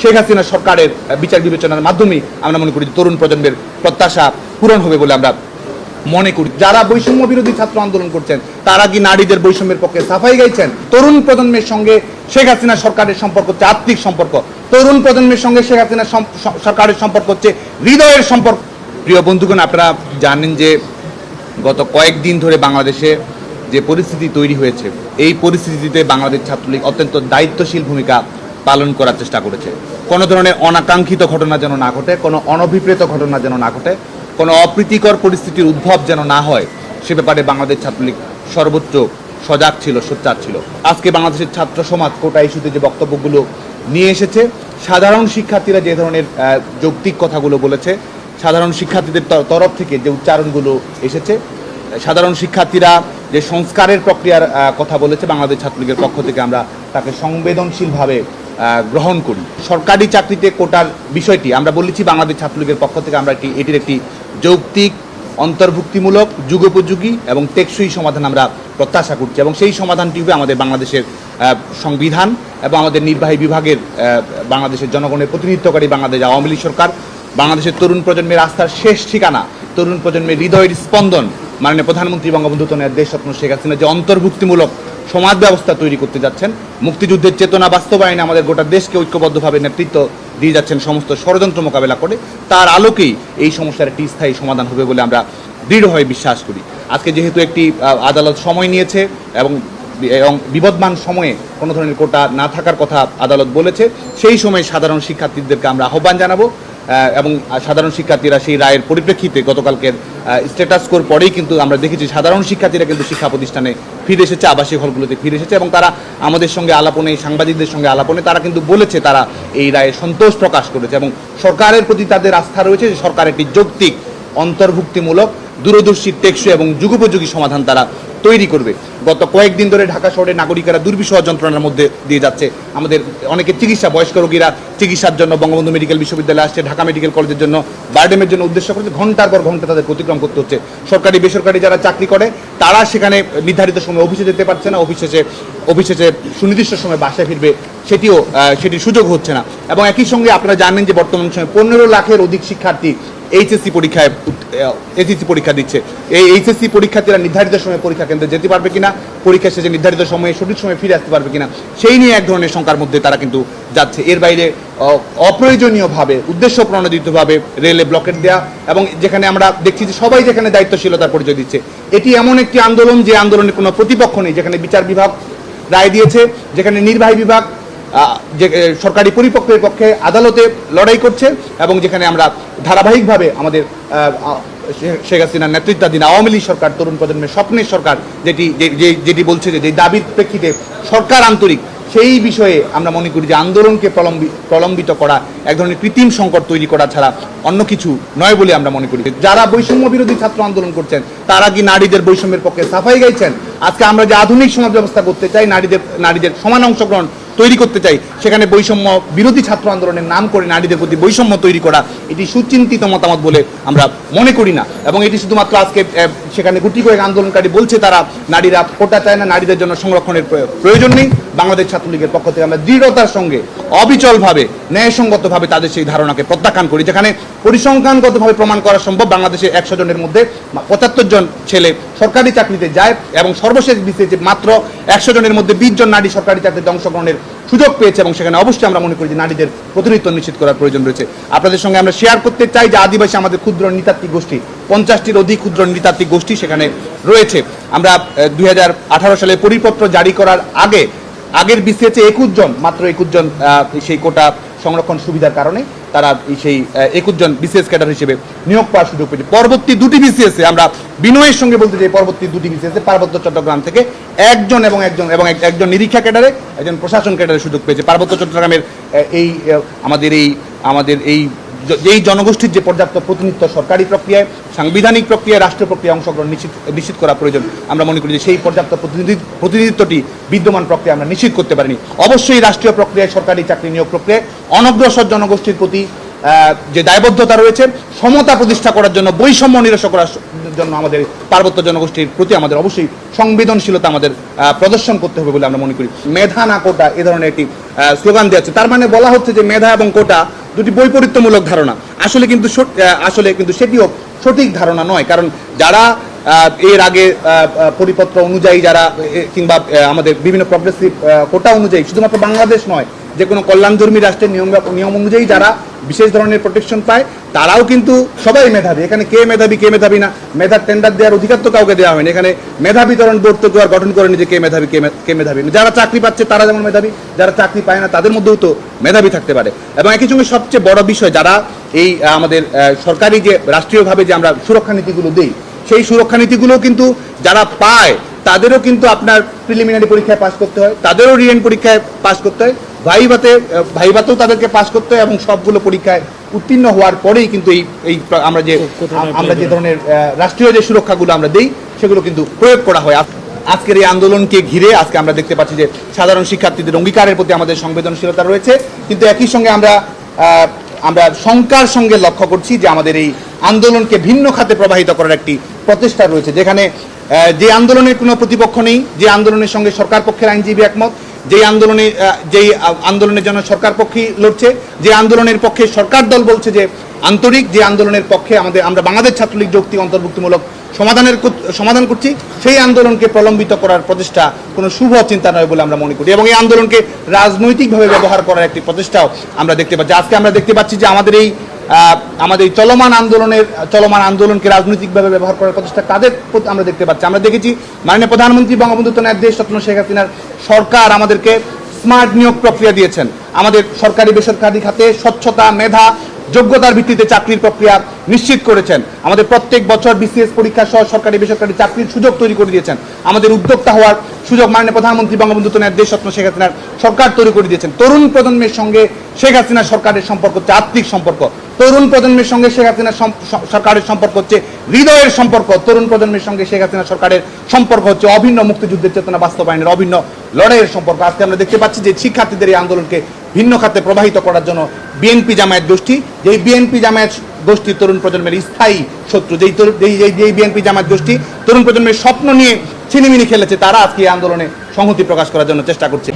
শেখ হাসিনা সরকারের বিচার বিবেচনার মাধ্যমেই আমরা মনে করি তরুণ প্রজন্মের প্রত্যাশা পূরণ হবে বলে আমরা মনে করি। যারা বৈষম্য বিরোধী ছাত্র আন্দোলন করছেন, তারা কি নারীদের বৈষম্যের পক্ষে সাফাই গাইছেন? তরুণ প্রজন্মের সঙ্গে শেখ হাসিনা সরকারের সম্পর্ক হচ্ছে আত্মিক সম্পর্ক। তরুণ প্রজন্মের সঙ্গে শেখ হাসিনা সরকারের সম্পর্ক হচ্ছে হৃদয়ের সম্পর্ক। প্রিয় বন্ধুগণ, আপনারা জানেন যে গত কয়েকদিন ধরে বাংলাদেশে যে পরিস্থিতি তৈরি হয়েছে, এই পরিস্থিতিতে বাংলাদেশ ছাত্রলীগ অত্যন্ত দায়িত্বশীল ভূমিকা পালন করার চেষ্টা করেছে। কোনো ধরনের অনাকাঙ্ক্ষিত ঘটনা যেন না ঘটে, কোনো অনভিপ্রেত ঘটনা যেন না ঘটে, কোনো অপ্রীতিকর পরিস্থিতির উদ্ভব যেন না হয়, সে ব্যাপারে বাংলাদেশ ছাত্রলীগ সর্বোচ্চ সজাগ ছিল, সোচ্চার ছিল। আজকে বাংলাদেশের ছাত্র সমাজ কোটা ইস্যুতে যে বক্তব্যগুলো নিয়ে এসেছে, সাধারণ শিক্ষার্থীরা যে ধরনের যৌক্তিক কথাগুলো বলেছে, সাধারণ শিক্ষার্থীদের তরফ থেকে যে উচ্চারণগুলো এসেছে, সাধারণ শিক্ষার্থীরা যে সংস্কারের প্রক্রিয়ার কথা বলেছে, বাংলাদেশ ছাত্রলীগের পক্ষ থেকে আমরা তাকে সংবেদনশীলভাবে গ্রহণ করি। সরকারি চাকরিতে কোটার বিষয়টি, আমরা বলেছি বাংলাদেশ ছাত্রলীগের পক্ষ থেকে আমরা একটি এটির একটি যৌক্তিক, অন্তর্ভুক্তিমূলক, যুগোপযোগী এবং টেকসই সমাধান আমরা প্রত্যাশা করছি এবং সেই সমাধানটি হবে আমাদের বাংলাদেশের সংবিধান এবং আমাদের নির্বাহী বিভাগের বাংলাদেশের জনগণের প্রতিনিধিত্বকারী বাংলাদেশ আওয়ামী লীগ সরকার, বাংলাদেশের তরুণ প্রজন্মের আস্থার শেষ ঠিকানা, তরুণ প্রজন্মের হৃদয়ের স্পন্দন মাননীয় প্রধানমন্ত্রী বঙ্গবন্ধু তনের দেশ স্বপ্ন শেখ হাসিনা যে অন্তর্ভুক্তিমূলক সমাজ ব্যবস্থা তৈরি করতে যাচ্ছেন। মুক্তিযুদ্ধের চেতনা বাস্তবায়নে আমাদের গোটা দেশকে ঐক্যবদ্ধভাবে নেতৃত্ব দিয়ে যাচ্ছেন সমস্ত ষড়যন্ত্র মোকাবেলা করে। তার আলোকেই এই সমস্যার একটি স্থায়ী সমাধান হবে বলে আমরা দৃঢ়ভাবে বিশ্বাস করি। আজকে যেহেতু একটি আদালত সময় নিয়েছে এবং এবং বিবদমান সময়ে কোনো ধরনের কোটা না থাকার কথা আদালত বলেছে, সেই সময় সাধারণ শিক্ষার্থীদেরকে আমরা আহ্বান জানাব। এবং সাধারণ শিক্ষার্থীরা সেই রায়ের পরিপ্রেক্ষিতে গতকালকের স্ট্যাটাস স্কোর পরেই কিন্তু আমরা দেখেছি সাধারণ শিক্ষার্থীরা কিন্তু শিক্ষা প্রতিষ্ঠানে ফিরে এসেছে, আবাসিক হলগুলোতে ফিরে এসেছে এবং তারা আমাদের সঙ্গে আলাপনে, সাংবাদিকদের সঙ্গে আলাপনে তারা কিন্তু বলেছে তারা এই রায়ে সন্তোষ প্রকাশ করেছে এবং সরকারের প্রতি তাদের আস্থা রয়েছে যে সরকার একটি যৌক্তিক, অন্তর্ভুক্তিমূলক দূরদর্শী টেকসই এবং যুগোপযোগী সমাধান তারা তৈরি করবে। গত কয়েকদিন ধরে ঢাকা শহরে নাগরিকেরা দুর্বিষহ যন্ত্রণার মধ্যে দিয়ে যাচ্ছে। আমাদের অনেকে চিকিৎসা, বয়স্ক রোগীরা চিকিৎসার জন্য বঙ্গবন্ধু মেডিকেল বিশ্ববিদ্যালয়ে আসছে, ঢাকা মেডিকেল কলেজের জন্য বারডেমের জন্য উদ্দেশ্য করছে, ঘণ্টার পর ঘণ্টা তাদের অতিক্রম করতে হচ্ছে। সরকারি, বেসরকারি যারা চাকরি করে, তারা সেখানে নির্ধারিত সময় অফিসে যেতে পারছে না, অফিসে অফিসে সুনির্দিষ্ট সময় বাসায় ফিরবে সেটিও সেটির সুযোগ হচ্ছে না। এবং একই সঙ্গে আপনারা জানেন যে বর্তমান সময়ে পনেরো লাখের অধিক শিক্ষার্থী এইচএসসি পরীক্ষায় এইচএসসি পরীক্ষা দিচ্ছে। এই এইচএসসি পরীক্ষার্থীরা নির্ধারিত সময়ে পরীক্ষা কেন্দ্রে যেতে পারবে কিনা, পরীক্ষা শেষে নির্ধারিত সময়ে সঠিক সময়ে ফিরে আসতে পারবে কিনা, সেই নিয়ে এক ধরনের শঙ্কার মধ্যে তারা কিন্তু যাচ্ছে। এর বাইরে অপ্রয়োজনীয়ভাবে, উদ্দেশ্য প্রণোদিতভাবে রেলে ব্লকেট দেওয়া এবং যেখানে আমরা দেখছি যে সবাই যেখানে দায়িত্বশীলতার পরিচয় দিচ্ছে, এটি এমন একটি আন্দোলন যে আন্দোলনের কোনো প্রতিপক্ষ নেই, যেখানে বিচার বিভাগ রায় দিয়েছে, যেখানে নির্বাহী বিভাগ যে সরকারি পরিপক্ষের পক্ষে আদালতে লড়াই করছে এবং যেখানে আমরা ধারাবাহিকভাবে আমাদের শেখ হাসিনার নেতৃত্বাধীন আওয়ামী লীগ সরকার, তরুণ প্রজন্মের স্বপ্নের সরকার, যেটি যেটি বলছে যে দাবির প্রেক্ষিতে সরকার আন্তরিক, সেই বিষয়ে আমরা মনে করি যে আন্দোলনকে প্রলম্বি- প্রলম্বিত করা, এক ধরনের কৃত্রিম সংকট তৈরি করা ছাড়া অন্য কিছু নয় বলে আমরা মনে করি। যারা বৈষম্য বিরোধী ছাত্র আন্দোলন করছেন, তারা কি নারীদের বৈষম্যের পক্ষে সাফাই গাইছেন? আজকে আমরা যে আধুনিক সমাজ ব্যবস্থা করতে চাই, নারীদের নারীদের সমান অংশগ্রহণ তৈরি করতে চাই। সেখানে বৈষম্য বিরোধী ছাত্র আন্দোলনের নাম করে নারীদের প্রতি বৈষম্য তৈরি করা, এটি সুচিন্তিত মতামত বলে আমরা মনে করি না। এবং এটি শুধুমাত্র আজকে সেখানে গুটি কয়েক আন্দোলনকারী বলছে তারা, নারীরা কোটা চায় না, নারীদের জন্য সংরক্ষণের প্রয়োজন নেই। বাংলাদেশ ছাত্রলীগের পক্ষ থেকে আমরা দৃঢ়তার সঙ্গে, অবিচলভাবে, ন্যায়সঙ্গতভাবে তাদের সেই ধারণাকে প্রত্যাখ্যান করি, যেখানে পরিসংখ্যানগতভাবে প্রমাণ করা সম্ভব বাংলাদেশে একশো জনের মধ্যে পঁচাত্তর জন ছেলে সরকারি চাকরিতে যায় এবং সর্বশেষ বিসিএসে মাত্র একশো জনের মধ্যে বিশ জন নারী সরকারি চাকরিতে অংশগ্রহণের সুযোগ পেয়েছে এবং সেখানে অবশ্যই আমরা মনে করি যে নারীদের প্রতিনিধিত্ব নিশ্চিত করার প্রয়োজন রয়েছে। আপনাদের সঙ্গে আমরা শেয়ার করতে চাই যে আদিবাসী আমাদের ক্ষুদ্র নৃতাত্ত্বিক গোষ্ঠী, পঞ্চাশটির অধিক ক্ষুদ্র নৃতাত্ত্বিক গোষ্ঠী সেখানে রয়েছে। আমরা দুই হাজার আঠারো সালে পরিপত্র জারি করার আগে, আগের বিসিএসে একুশ জন, মাত্র একুশ জন সেই কোটা সংরক্ষণ সুবিধার কারণে তারা সেই একুশ জন বিসিএস ক্যাডার হিসেবে নিয়োগ পাওয়ার সুযোগ পেয়েছে। পরবর্তী দুটি বিসিএসে আমরা বিনয়ের সঙ্গে বলতে চাই, পরবর্তী দুটি বিসিএসে পার্বত্য চট্টগ্রাম থেকে একজন এবং একজন এবং এক- একজন নিরীক্ষা ক্যাডারে একজন প্রশাসন ক্যাডারে সুযোগ পেয়েছে। পার্বত্য চট্টগ্রামের এই আমাদের এই আমাদের এই যেই জনগোষ্ঠীর যে পর্যাপ্ত প্রতিনিধিত্ব সরকারি প্রক্রিয়ায়, সাংবিধানিক প্রক্রিয়ায়, রাষ্ট্র প্রক্রিয়া অংশগ্রহণ নিশ্চিত নিশ্চিত করা প্রয়োজন। আমরা মনে করি যে সেই পর্যাপ্ত প্রতিনিধি, প্রতিনিধিত্বটি বিদ্যমান প্রক্রিয়া আমরা নিশ্চিত করতে পারিনি। অবশ্যই রাষ্ট্রীয় প্রক্রিয়ায়, সরকারি চাকরি নিয়োগ প্রক্রিয়ায় অনগ্রসর জনগোষ্ঠীর প্রতি যে দায়বদ্ধতা রয়েছে, সমতা প্রতিষ্ঠা করার জন্য, বৈষম্য নিরস করার জন্য আমাদের পার্বত্য জনগোষ্ঠীর প্রতি আমাদের অবশ্যই সংবেদনশীলতা আমাদের প্রদর্শন করতে হবে বলে আমরা মনে করি। মেধা না কোটা এ ধরনের একটি স্লোগান দেওয়া হচ্ছে। তার মানে বলা হচ্ছে যে মেধা এবং কোটা দুটি বৈপরীত্যমূলক ধারণা। আসলে কিন্তু আসলে কিন্তু সেটিও সঠিক ধারণা নয়, কারণ যারা এর আগে পরিপত্র অনুযায়ী যারা কিংবা আমাদের বিভিন্ন প্রগ্রেসিভ কোটা অনুযায়ী, শুধুমাত্র বাংলাদেশ নয় যে কোনো কল্যাণধর্মী রাষ্ট্রের নিয়ম নিয়ম অনুযায়ী যারা বিশেষ ধরনের প্রোটেকশন পায়, তারাও কিন্তু সবাই মেধাবী। এখানে কে মেধাবী কে মেধাবী না, মেধার টেন্ডার দেওয়ার অধিকার তো কাউকে দেওয়া হয়নি। এখানে মেধা বিতরণ বোর্ড তো কেউ আর গঠন করেনি যে কে মেধাবী, কে কে মেধাবী। যারা চাকরি পাচ্ছে তারা যেমন মেধাবী, যারা চাকরি পায় না তাদের মধ্যেও তো মেধাবী থাকতে পারে। এবং একই সঙ্গে সবচেয়ে বড় বিষয়, যারা এই আমাদের সরকারি যে রাষ্ট্রীয়ভাবে যে আমরা সুরক্ষা নীতিগুলো দিই, সেই সুরক্ষা নীতিগুলো কিন্তু যারা পায়, তাদেরও কিন্তু আপনার প্রিলিমিনারি পরীক্ষায় পাশ করতে হয়, তাদেরও রিয়েন পরীক্ষায় পাশ করতে হয়। ভাইভাতে ভাইভাতেও তাদেরকে পাশ করতে হয় এবং সবগুলো পরীক্ষায় উত্তীর্ণ হওয়ার পরেই কিন্তু এই এই আমরা যে আমরা যে ধরনের রাষ্ট্রীয় যে সুরক্ষাগুলো আমরা দিই সেগুলো কিন্তু প্রয়োগ করা হয়। আজকের এই আন্দোলনকে ঘিরে আজকে আমরা দেখতে পাচ্ছি যে সাধারণ শিক্ষার্থীদের অঙ্গীকারের প্রতি আমাদের সংবেদনশীলতা রয়েছে। কিন্তু একই সঙ্গে আমরা আমরা শঙ্কার সঙ্গে লক্ষ্য করছি যে আমাদের এই আন্দোলনকে ভিন্ন খাতে প্রবাহিত করার একটি প্রচেষ্টা রয়েছে যেখানে যে আন্দোলনের কোনো প্রতিপক্ষ নেই যে আন্দোলনের সঙ্গে সরকার পক্ষের আইনজীবী একমত যেই আন্দোলনে যেই আন্দোলনের জন্য সরকার পক্ষে লড়ছে, যে আন্দোলনের পক্ষে সরকার দল বলছে যে আন্তরিক, যে আন্দোলনের পক্ষে আমাদের, আমরা বাংলাদেশ ছাত্রলীগ যৌক্তিক অন্তর্ভুক্তিমূলক সমাধানের সমাধান করছি, সেই আন্দোলনকে প্রলম্বিত করার প্রচেষ্টা কোনো শুভ চিন্তা নয় বলে আমরা মনে করি। এবং এই আন্দোলনকে রাজনৈতিকভাবে ব্যবহার করার একটি প্রচেষ্টাও আমরা দেখতে পাচ্ছি। আজকে আমরা দেখতে পাচ্ছি যে আমাদের এই আমাদের এই চলমান আন্দোলনের, চলমান আন্দোলনকে রাজনৈতিকভাবে ব্যবহার করার প্রচেষ্টা কাদের আমরা দেখতে পাচ্ছি? আমরা দেখেছি মাননীয় প্রধানমন্ত্রী বঙ্গবন্ধু তনয়ের দেশ রত্ন শেখ হাসিনার সরকার আমাদেরকে স্মার্ট নিয়োগ প্রক্রিয়া দিয়েছেন। আমাদের সরকারি বেসরকারি খাতে স্বচ্ছতা, মেধা, যোগ্যতার ভিত্তিতে চাকরির প্রক্রিয়া নিশ্চিত করেছেন। আমাদের প্রত্যেক বছর বিসিএস পরীক্ষা সহ সরকারি বেসরকারি চাকরির সুযোগ তৈরি করে দিয়েছেন। আমাদের উদ্যোক্তা হওয়ার সুযোগ মাননীয় প্রধানমন্ত্রী বঙ্গবন্ধু তনয়ের দেশ রত্ন শেখ হাসিনার সরকার তৈরি করে দিয়েছেন। তরুণ প্রজন্মের সঙ্গে শেখ হাসিনা সরকারের সম্পর্ক হচ্ছে আত্মিক সম্পর্ক। তরুণ প্রজন্মের সঙ্গে শেখ হাসিনা সম- স- সরকারের সম্পর্ক হচ্ছে হৃদয়ের সম্পর্ক। তরুণ প্রজন্মের সঙ্গে শেখ হাসিনা সরকারের সম্পর্ক হচ্ছে অভিন্ন মুক্তিযুদ্ধের চেতনা বাস্তবায়নের অভিন্ন লড়াইয়ের সম্পর্ক। আজকে আমরা দেখতে পাচ্ছি যে শিক্ষার্থীদের এই আন্দোলনকে ভিন্ন খাতে প্রবাহিত করার জন্য বিএনপি জামায়াত গোষ্ঠী। যেই বিএনপি জামায়াত গোষ্ঠী তরুণ প্রজন্মের স্থায়ী শত্রু, যেই তরুণ যেই যেই- বিএনপি জামাত গোষ্ঠী তরুণ প্রজন্মের স্বপ্ন নিয়ে ছিনিমিনি খেলেছে, তারা আজকে এই আন্দোলনে সংহতি প্রকাশ করার জন্য চেষ্টা করছে।